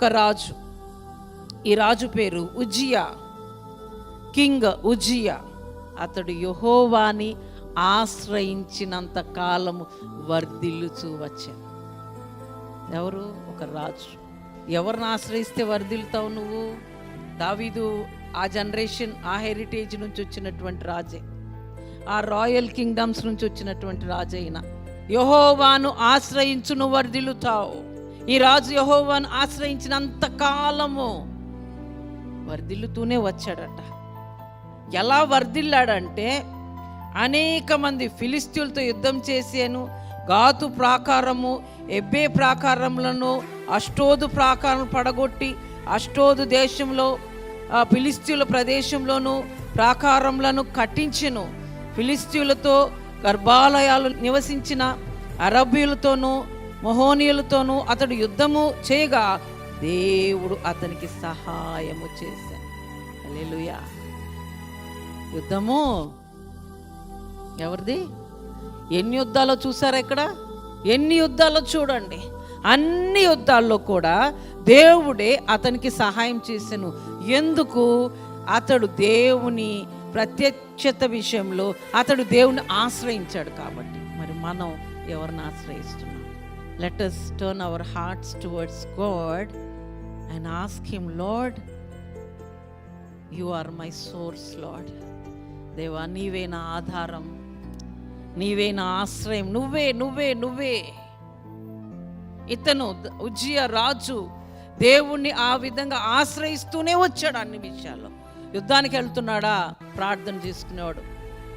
ఒక రాజు. ఈ రాజు పేరు ఉజియా కింగ్ ఉజియా అతడు యహోవాని ఆశ్రయించినంత కాలము వర్ధిల్లుచూ వచ్చాను. ఎవరు? ఒక రాజు. ఎవరిని ఆశ్రయిస్తే వర్ధిల్తావు నువ్వు? దావీదు ఆ జనరేషన్ ఆ హెరిటేజ్ నుంచి వచ్చినటువంటి రాజే. ఆ రాయల్ కింగ్డమ్స్ నుంచి వచ్చినటువంటి రాజైన. యహోవాను ఆశ్రయించును వర్ధిల్లుతావు. ఈ రాజు యహోవాను ఆశ్రయించినంత కాలము వర్ధిల్లుతూనే వచ్చాడట. ఎలా వర్ధిల్లాడంటే అనేక మంది ఫిలిస్తీన్లతో యుద్ధం చేసాను గాతు ప్రాకారము ఎబ్బే ప్రాకారములను అష్టోదు ప్రాకారం పడగొట్టి అష్టోదు దేశంలో ఆ ఫిలిస్తీన్ల ప్రదేశంలోను ప్రాకారములను కట్టించెను. ఫిలిస్తీన్లతో గర్భాలయాలు నివసించిన అరబ్బీలతోనూ మొహోనీయులతోనూ అతడు యుద్ధము చేయగా దేవుడు అతనికి సహాయము చేశాను హల్లెలూయా. యుద్ధము ఎవరిది? ఎన్ని యుద్ధాలో చూసారా ఇక్కడ? ఎన్ని యుద్ధాల్లో చూడండి. అన్ని యుద్ధాల్లో కూడా దేవుడే అతనికి సహాయం చేశాను. ఎందుకు? అతడు దేవుని ప్రత్యక్షత విషయంలో అతడు దేవుని ఆశ్రయించాడు కాబట్టి. మరి మనం ఎవరిని ఆశ్రయిస్తున్నాం? Let us turn our hearts towards God and ask him Lord you are my source Lord దేవా నీవే నా ఆధారం. నీవే నా ఆశ్రయం. నువ్వే నువ్వే నువ్వే. ఇతను ఉజ్జయ ఉజ్జియ రాజు దేవుణ్ణి ఆ విధంగా ఆశ్రయిస్తూనే వచ్చాడు అన్ని విషయాల్లో. యుద్ధానికి వెళ్తున్నాడా? ప్రార్థన చేసుకునేవాడు.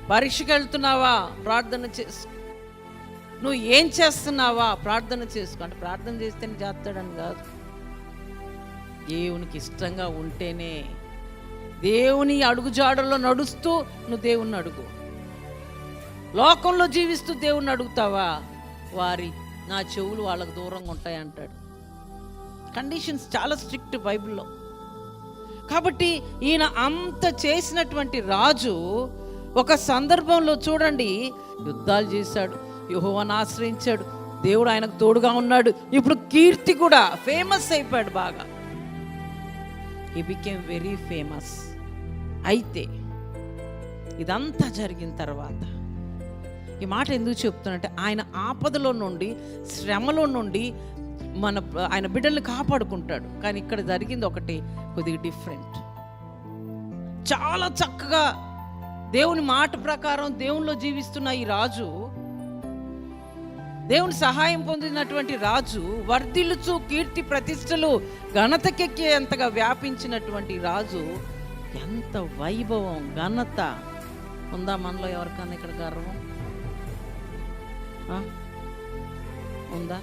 పరీక్షకి వెళ్తున్నావా? ప్రార్థన చేసు నువ్వు ఏం చేస్తున్నావా? ప్రార్థన చేసుకోండి ప్రార్థన చేస్తేనే చేస్తాడని కాదు. దేవునికి ఇష్టంగా ఉంటేనే దేవుని అడుగుజాడల్లో నడుస్తూ నువ్వు దేవుణ్ణి అడుగు. లోకంలో జీవిస్తూ దేవుణ్ణి అడుగుతావా? వారి నా చెవులు వాళ్ళకు దూరంగా ఉంటాయి అంటాడు. కండిషన్స్ చాలా స్ట్రిక్ట్ బైబిల్లో. కాబట్టి ఈయన అంత చేసినటువంటి రాజు ఒక సందర్భంలో చూడండి యుద్ధాలు చేశాడు. యుహోవను ఆశ్రయించాడు. దేవుడు ఆయనకు తోడుగా ఉన్నాడు. ఇప్పుడు కీర్తి కూడా ఫేమస్ అయిపోయాడు బాగా. ఈ బికేమ్ వెరీ ఫేమస్ అయితే ఇదంతా జరిగిన తర్వాత ఈ మాట ఎందుకు చెప్తున్నట్టే ఆయన ఆపదలో నుండి శ్రమలో నుండి మన ఆయన బిడ్డల్ని కాపాడుకుంటాడు. కానీ ఇక్కడ జరిగింది ఒకటి కొద్దిగా డిఫరెంట్ చాలా చక్కగా దేవుని మాట ప్రకారం దేవునిలో జీవిస్తున్న ఈ రాజు దేవుని సహాయం పొందినటువంటి రాజు వర్ధిల్లుచు కీర్తి ప్రతిష్టలు ఘనతకెక్కేంతగా వ్యాపించినటువంటి రాజు ఎంత వైభవం ఘనత. ఉందా మనలో ఎవరికన్నా ఇక్కడ గర్వం? ఉందా?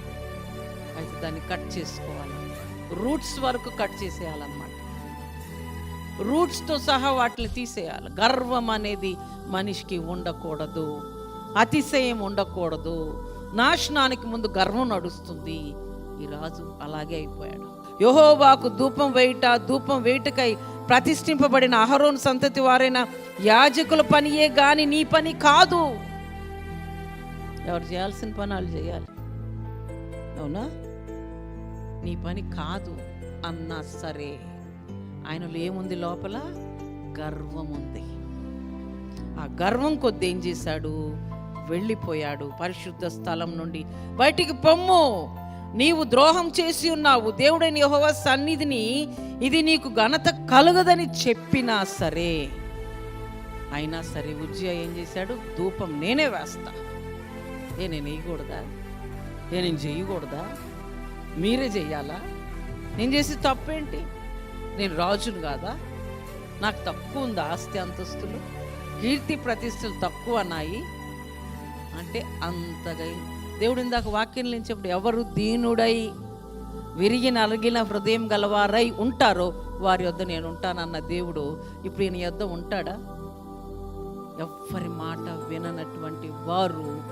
అయితే దాన్ని కట్ చేసుకోవాలి. రూట్స్ వరకు కట్ చేసేయాలన్నమాట. రూట్స్తో సహా వాటిని తీసేయాలి. గర్వం అనేది మనిషికి ఉండకూడదు. అతిశయం ఉండకూడదు. నాశనానికి ముందు గర్వం నడుస్తుంది. ఈ రాజు అలాగే అయిపోయాడు. యహోవాకు ధూపం వేయుట ధూపం వేయుటకై ప్రతిష్ఠింపబడిన అహరోన్ సంతతి వారైన యాజకుల పనియే గాని నీ పని కాదు. ఎవరు చేయాల్సిన పని వాళ్ళు చేయాలి. అవునా? నీ పని కాదు అన్నా సరే. ఆయనలో ఏముంది లోపల? గర్వం ఉంది ఆ గర్వం కొద్ది ఏం చేశాడు? వెళ్ళిపోయాడు పరిశుద్ధ స్థలం నుండి. బయటికి పొమ్ము. నీవు ద్రోహం చేసి ఉన్నావు. దేవుడైన యహోవ సన్నిధిని ఇది నీకు ఘనత కలగదని చెప్పినా సరే. అయినా సరే ఉజ్జయ ఏం చేశాడు? ధూపం నేనే వేస్తా. ఏ నేను వేయకూడదా? ఏ నేను చేయకూడదా మీరే చెయ్యాలా నేను చేసి తప్పేంటి? నేను రాజును కాదా? నాకు తక్కువ ఉంది ఆస్తి అంతస్తులు. కీర్తి ప్రతిష్టలు తక్కువ ఉన్నాయి. అంటే అంతగా దేవుడు ఇందాక వాక్యం నుంచి ఎవరు దీనుడై విరిగి నలిగిన హృదయం గలవారై ఉంటారో వారి యొద్ద నేను ఉంటానన్న దేవుడు ఇప్పుడు ఈయన యొద్ద ఉంటాడా? ఎవ్వరి మాట విననటువంటి వారు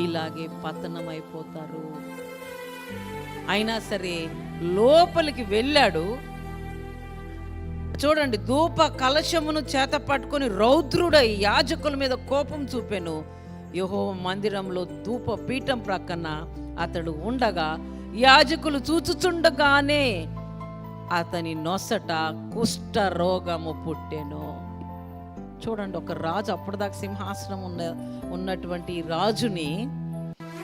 ఇలాగే పతనమైపోతారు. అయినా సరే లోపలికి వెళ్ళాడు. చూడండి ధూప కలశమును చేత పట్టుకొని రౌద్రుడై యాజకుల మీద కోపం చూపాను. యహో మందిరంలో ధూప పీఠం ప్రక్కన అతడు ఉండగా యాజకులు చూచుచుండగానే అతని నొసట కుష్ఠ రోగము పుట్టెను. చూడండి ఒక రాజు అప్పటిదాకా సింహాసనం ఉన్న ఉన్నటువంటి రాజుని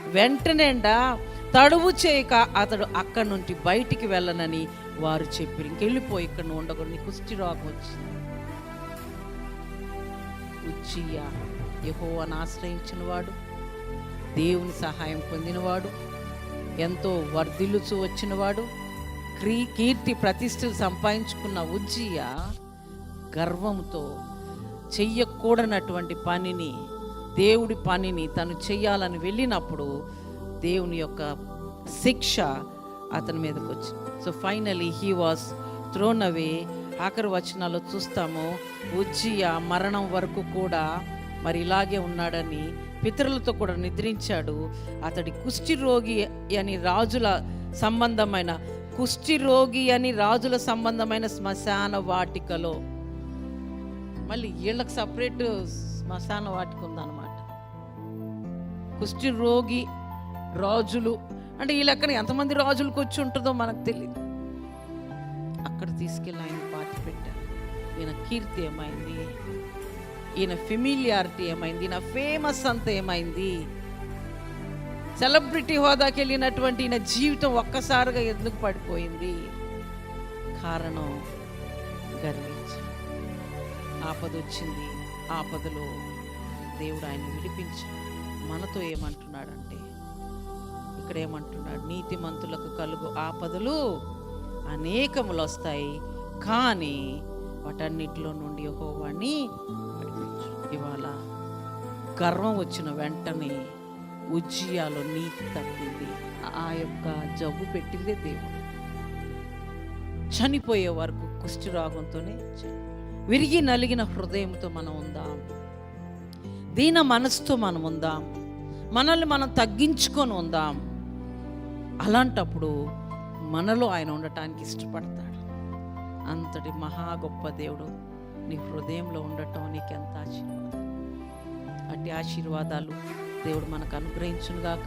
వెంటనేండా తడువు చేయక అతడు అక్కడి నుండి బయటికి వెళ్ళనని వారు చెప్పారు. ఇంకెళ్ళిపోయి ఇక్కడ నువ్వు ఉండకూడదు కుష్టి రోగం వచ్చింది. ఉచ్చియా యహోవాను ఆశ్రయించినవాడు దేవుని సహాయం పొందినవాడు ఎంతో వర్ధిల్లుచు వచ్చినవాడు క్రీ కీర్తి ప్రతిష్టలు సంపాదించుకున్న ఉజ్జియ గర్వంతో చెయ్యకూడనటువంటి పనిని దేవుడి పనిని తను చేయాలని వెళ్ళినప్పుడు దేవుని యొక్క శిక్ష అతని మీదకి వచ్చింది. So finally he was thrown away. ఆఖరి వచనాలు చూస్తాము ఉజ్జియ మరణం వరకు కూడా మరి ఇలాగే ఉన్నాడని పితరులతో కూడా నిద్రించాడు. అతడి కుష్టి రోగి అని రాజుల సంబంధమైన కుష్టి రోగి అని రాజుల సంబంధమైన శ్మశాన వాటికలో. మళ్ళీ వీళ్ళకి సపరేట్ శ్మశాన వాటిక ఉందన్నమాట. కుష్టి రోగి రాజులు అంటే వీళ్ళక్కడ ఎంతమంది రాజులకు వచ్చి ఉంటుందో మనకు తెలియదు అక్కడ తీసుకెళ్ళి ఆయన పాతి పెట్టారు ఈయన కీర్తి ఏమైంది? ఈయన ఫెమిలియారిటీ ఏమైంది? ఈయన ఫేమస్ అంత ఏమైంది? సెలబ్రిటీ హోదాకి వెళ్ళినటువంటి ఈయన జీవితం ఒక్కసారిగా ఎందుకు పడిపోయింది? కారణం గర్వించి. ఆపద వచ్చింది ఆపదలో దేవుడు ఆయన విడిపించాడు మనతో ఏమంటున్నాడంటే ఇక్కడ ఏమంటున్నాడు? నీతిమంతులకు కలుగు ఆపదలు అనేకములు వస్తాయి కానీ వాటన్నిటిలో నుండి యహోవాణ్ణి గర్వం వచ్చిన వెంటనే ఉజ్జయాలు నీతి తప్పింది. ఆ యొక్క జబ్బు పెట్టిందే దేవుడు. చనిపోయే వరకు కుష్ఠరోగంతోనే చనిపోయాడు. విరిగి నలిగిన హృదయంతో మనం ఉందాం. దీన మనసుతో మనం ఉందాం. మనల్ని మనం తగ్గించుకొని ఉందాం. అలాంటప్పుడు మనలో ఆయన ఉండటానికి ఇష్టపడతాడు. అంతటి మహా గొప్ప దేవుడు నీ హృదయంలో ఉండటం నీకు ఎంత ఆశీర్వాదం. అట్టి ఆశీర్వాదాలు దేవుడు మనకు అనుగ్రహించునుగాక.